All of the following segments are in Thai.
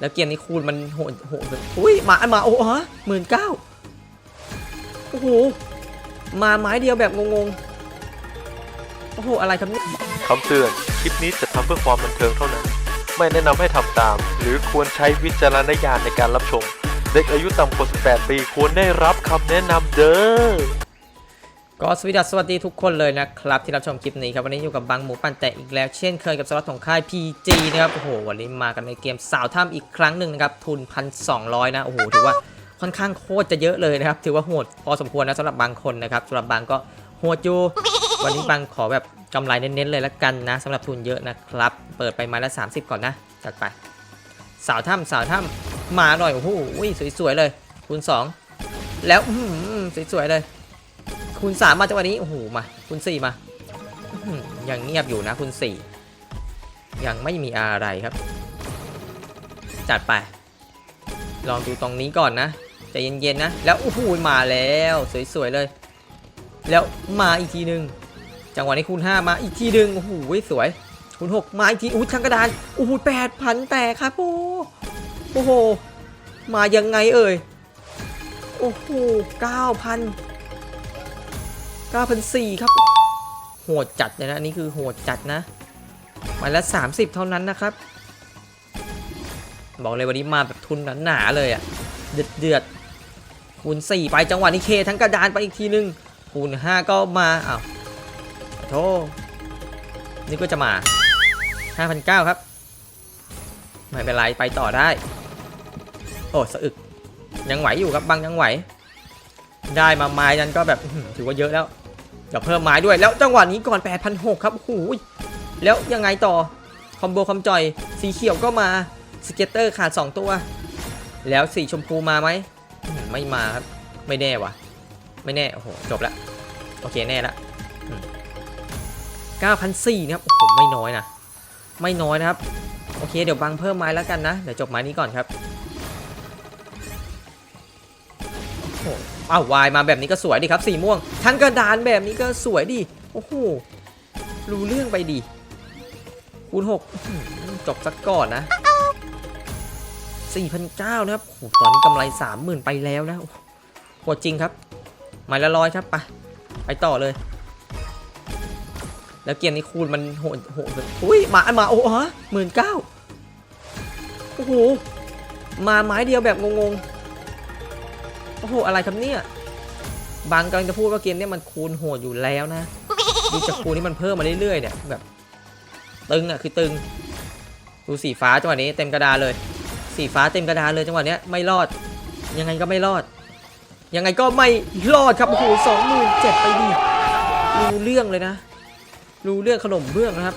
แล้วเกมนี้คูณมันโหดโหดแบบอุ้ยมามาโอ้ฮะหมื่นเก้าโอ้โหมาไม้เดียวแบบงงๆโอ้โหอะไรครับเนี่ยคำเตือน คลิปนี้จะทำเพื่อความบันเทิงเท่านั้น ไม่แนะนำให้ทำตาม หรือควรใช้วิจารณญาณในการรับชม เด็กอายุต่ำกว่า18ปีควรได้รับคำแนะนำเด้อ ก็สวัสดีสวัสดีทุกคนเลยนะครับ ที่รับชมคลิปนี้ครับวันนี้อยู่กับบังหมูปั่นแตะอีกแล้วเช่นเคยกับสล็อตของค่าย PG นะครับโอ้โหวันนี้มากันในเกมสาวถ้ำอีกครั้งหนึ่งนะครับทุน 1,200 นะโอ้โหถือว่าค่อนข้างโคตรจะเยอะเลยนะครับถือว่าโหดพอสมควรนะสำหรับบางคนนะครับสำหรับบางก็โหดอยู่วันนี้บางขอแบบกำไรเน้นๆเลยละกันนะสำหรับทุนเยอะนะครับเปิดไปไม้ละ 30 ก่อนนะจัดไป สาวถ้ำสาวถ้ำมาหน่อยโอ้โหอุ้ยสวยๆเลยคูณ2แล้วอื้อหือสวยๆเลย คูณ3มมาจังหวะนี้โอ้โหมาคูณ4มายังเงียบอยู่นะคูณ4ยังไม่มีอะไรครับ จัดไป ลองดูตรงนี้ก่อนนะใจเย็นๆนะ แล้วโอ้โหมาแล้วสวยๆเลย แล้วมาอีกทีหนึ่งจังหวะนี้คูณ5มาอีกทีหนึ่งโอ้โหสวยคูณ6มาอีกทีอู้ทั้งกระดานโอ้โหแปดพันแตกครับโอ้โอ้โหมายังไงเอ่ยโอ้โหเก้าพัน เก้าพันสี่ครับ โหดจัดเลยนะอันนี่คือโหดจัดนะมาละสามสิบเท่านั้นนะครับ บอกเลยวันนี้มาแบบทุนหนาๆเลยอะเดือดเดือดๆคูณสี่ไปจังหวะนี้เคทั้งกระดานไปอีกทีนึงคูณห้าก็มาอ้าวโธ่นี่ก็จะมา 5,900 ครับ ไม่เป็นไรไปต่อได้ โอ้สะอึกยังไหวอยู่ครับบางยังไหว ได้มาไม้นั้นก็แบบถือว่าเยอะแล้ว เดี๋ยวเพิ่มไม้ด้วยแล้วจังหวะนี้ก่อน 8,600 ครับโอ้โหยแล้วยังไงต่อ คอมโบคอมจอย สีเขียวก็มา สเก็ตเตอร์ขาด 2 ตัว แล้วสีชมพูมาไหม ไม่มาครับ ไม่แน่วะไม่แน่ โอ้โห จบละ โอเค แน่ละ9,400นะครับ โอ้โห ไม่น้อยนะ ไม่น้อยนะครับ โอเค เดี๋ยวบังเพิ่มไม้แล้วกันนะ เดี๋ยวจบไม้นี้ก่อนครับ หอ้าววายมาแบบนี้ก็สวยดีครับสีม่วง ทั้งกระดานแบบนี้ก็สวยดีโอ้โหรู้เรื่องไปดีคูณหกจบสักก่อนนะ4,900นะครับโอ้โหตอนนี้กำไร 30,000 ไปแล้วนะโหจริงครับไม้ละร้อยครับไปไปต่อเลย แล้วเกมนี้คูณมันโหดโหดอุ้ยมาอันมาโอ้ฮะหมื่นเก้าโอ้โหมาไม้เดียวแบบงงๆ อ้โห อะไรครับเนี่ยบางกำลังจะพูดว่าเกมเนี้มันคูณโหดอยู่แล้วนะดูจากคูณที่มันเพิ่มมาเรื่อยๆเนี่ยแบบ ตึงอะคือตึง ดูสีฟ้าจังหวะนี้เต็มกระดาเลย สีฟ้าเต็มกระดาเลยจังหวะเนี้ยไม่รอด ยังไงก็ไม่รอด ยังไงก็ไม่รอดครับโอ้โหสองหมื่นเจ็ดไปดิรู้เรื่องเลยนะ รู้เรื่องขนมเบื้องนะครับ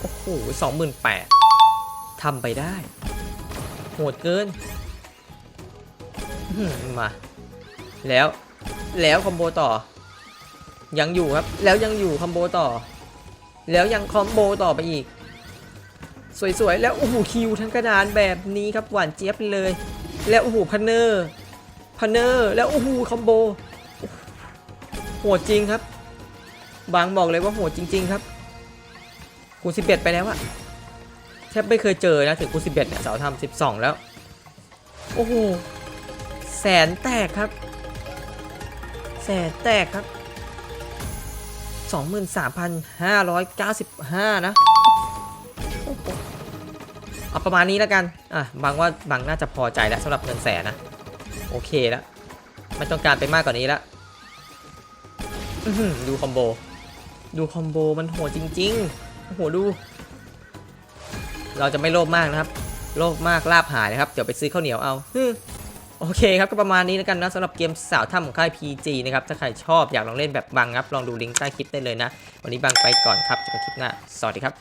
โอ้โหสองหมื่นแปดทำไปได้ โหดเกิน มา แล้วแล้วคอมโบต่อ ยังอยู่ครับ แล้วยังอยู่คอมโบต่อ แล้วยังคอมโบต่อไปอีก สวยๆ แล้วโอ้โหคิวทั้งกระดานแบบนี้ครับหวานเจี๊ยบเลย แล้วโอ้โหพันเนอร์พันเนอร์แล้วโอ้โหคอมโบโหดจริงครับ บางบอกเลยว่าโหดจริง ๆ ครับคูณ11ไปแล้วอะแทบไม่เคยเจอนะถึงคูณ11เนี่ยเสาทำ12แล้ว โอ้โห แสนแตกครับ แสนแตกครับ 23,595 นะโอ้โหเอาประมาณนี้แล้วกัน อะ บางว่าบางน่าจะพอใจแล้วสำหรับเงินแสนนะ โอเคแล้ว ไม่ต้องการไปมากกว่านี้แล้วดูคอมโบ ดูคอมโบมันโหดจริงๆ โอ้โหดู เราจะไม่โลภมากนะครับ โลภมากลาบหายนะครับ เดี๋ยวไปซื้อข้าวเหนียวเอาฮึ โอเคครับก็ประมาณนี้แล้วกันนะสำหรับเกมสาวถ้ำของค่าย PG นะครับ ถ้าใครชอบอยากลองเล่นแบบบังครับ ลองดูลิงก์ใต้คลิปได้เลยนะ วันนี้บังไปก่อนครับเจอกันคลิปหน้า สวัสดีครับ